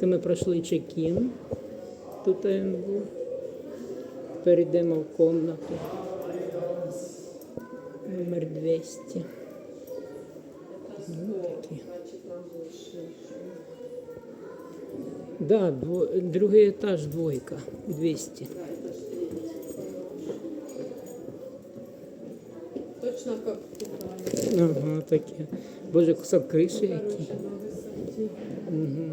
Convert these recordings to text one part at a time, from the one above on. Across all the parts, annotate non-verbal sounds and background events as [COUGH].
Це ми пройшли чекін. Тут він був. Перейдемо в комнату. Номер 200. Ну, такі. Да, дво, другий етаж двойка. 200. Точно как. Ага, такі. Боже, кусок криші який. Угу.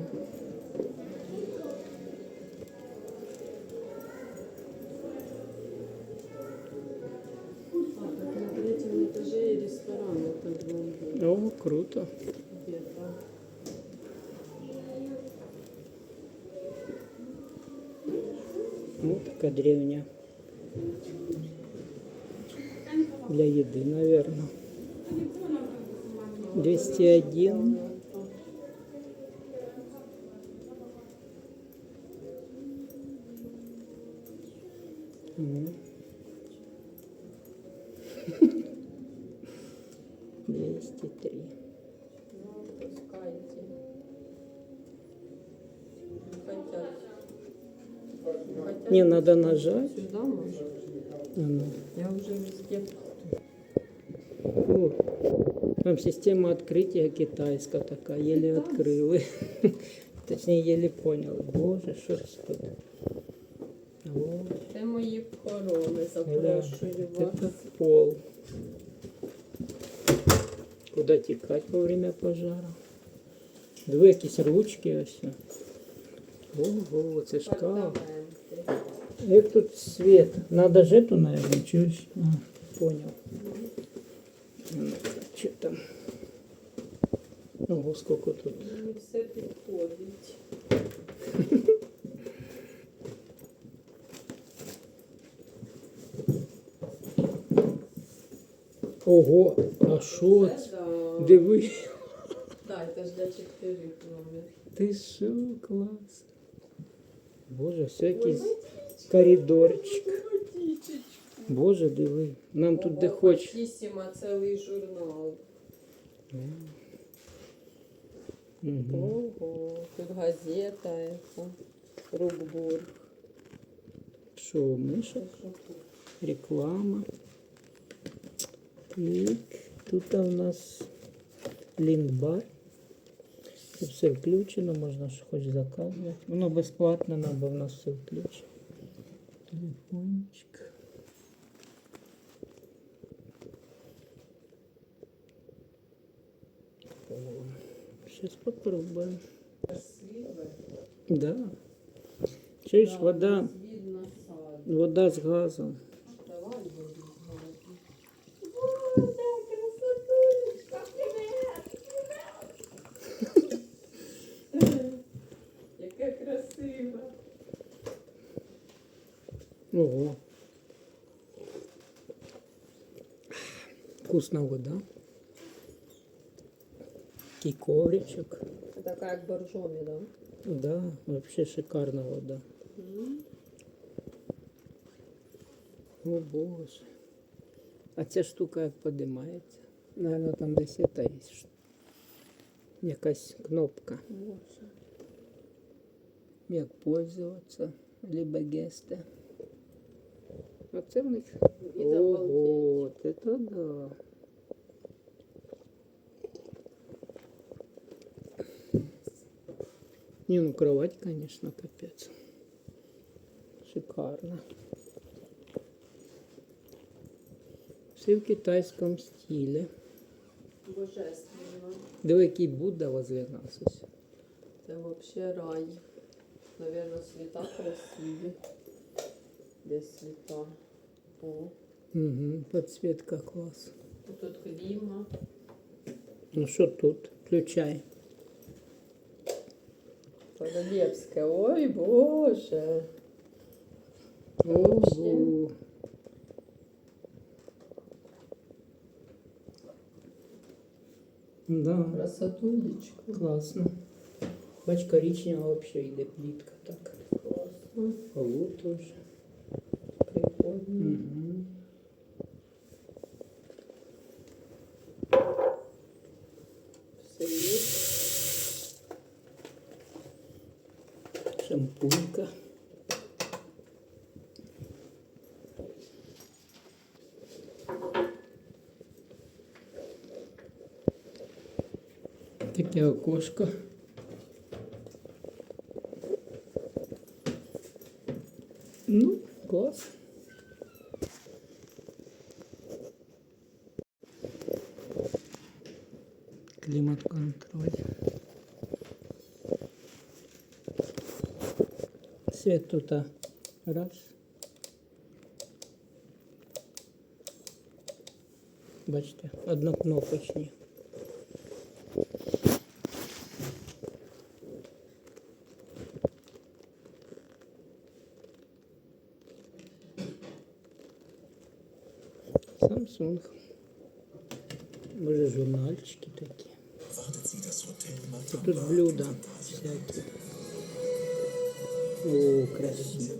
О, круто. где-то. Ну, така древня. Для еды, наверное. 201. Мгм. 203. Ну, пускайте. Не надо нажать. Сюда может? Ну. Я уже везде. О, там система открытия китайская такая, еле открыли. [LAUGHS] Точнее, еле понял. Боже, что ж тут? О, Це мої хороми, да, запрошую вас. это пол. Куда текать во время пожара? Дві якісь ручки ось. Ого, це шкаф. Апартаменти. Як тут свет? Надо же эту, наверное, чуешь? А, понял. Что там? Ого, сколько тут. Мені все підходить. Ого, а що Це. Диви. Так, це ж для чотирьох номер. Ти що, клас. Боже, все якийсь коридорчик. Боже, диви. Нам тут де хоч. Тісіма цілий журнал. Мгм. Ого, тут газета, это, Рукбург. Що, мишок? Реклама. Так, тут у нас ліндбар. Тут все включено, можна що хоч заказувати. Воно безплатно, бо в нас все включено. Телефончик. Сейчас попробуем. Да. Чуєш, Да, вода, вода з газом. Яке красиве. Ого. Вкусна вода. Такий ковричок. Це така як боржомі, да? Да, вообще шикарна вода. О боже. А ця штука як подимається. Наверно, там десь це є. ш- Якась кнопка. Боже. Як пользуватися, либо гести. Оце в них. Від Ого, це то да. Не, ну кровать, конечно, капец. Шикарно. Все в китайском стиле. Божественно. Диви, який Будда возле нас ось. Це вообще рай. Наверно, світа красиві. Де світа? О, Угу, подсветка класс. тут кліма. Ну що тут? Включай. Королевське. Ой, Боже. Ого. Да, Красотулечка. класно. Бач, коричнева вообще йде плітка так. Класно. Полу теж. Прикольно. Угу. Все є. Шампунька. Таке окошко. Ну, клас. Клімат-контроль. Свет тут а, раз. Бачите, однокнопочні. Samsung. Може, журнальчики такі. Це тут блюда всякі. О, красиво.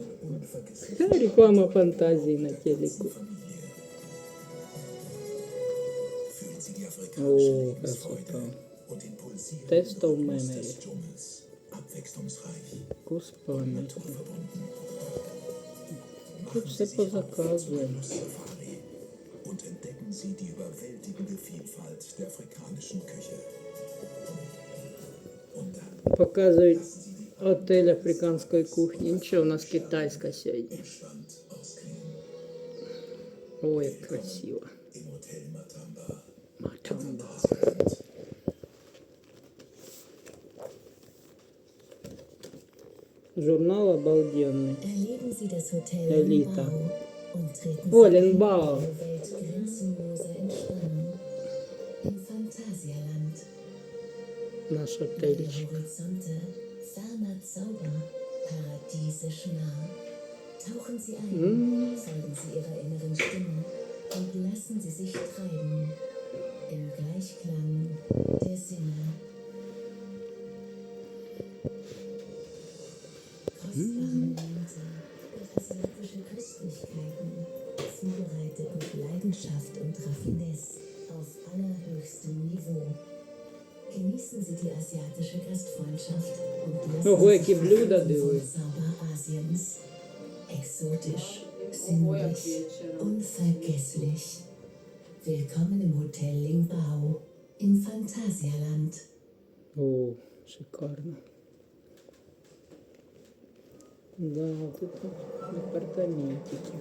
Ха, Реклама фантазии на телеку. О, красота. Тестов мемері. Вкус пам'яті. Тут все по заказу. und entdecken Sie die überwältigende Vielfalt der afrikanischen Küche. Показують отель африканської кухні. Нічого, у нас китайська сьогодні. stand aus Klingen Ой, як красиво. im Hotel Matamba. Матамба. Журнал обалденный. Erleben Sie das Hotel Elita. Limbao und treten Oh, Sie ein Limbao. in eine Welt grenzenloser Entspannung. Im Phantasialand. Наш Die отельчик. Zauber, paradiesisch nah. Tauchen Sie ein, folgen Sie Ihrer inneren Stimme und lassen Sie sich treiben. Im Gleichklang der Sinne. Kostbare Momente und asiatische Köstlichkeiten, zubereitet mit Leidenschaft und Raffinesse auf allerhöchstem Niveau. Genießen Sie die asiatische Gastfreundschaft und lassen Ого, Sie які sich блюда verführen vom дивись. Zauber Asiens. Exotisch, Ого, як sinnlich, вечором. unvergesslich. Willkommen im Hotel Lingbao im Phantasialand. О, шикарно. Да, вот это апартаментики.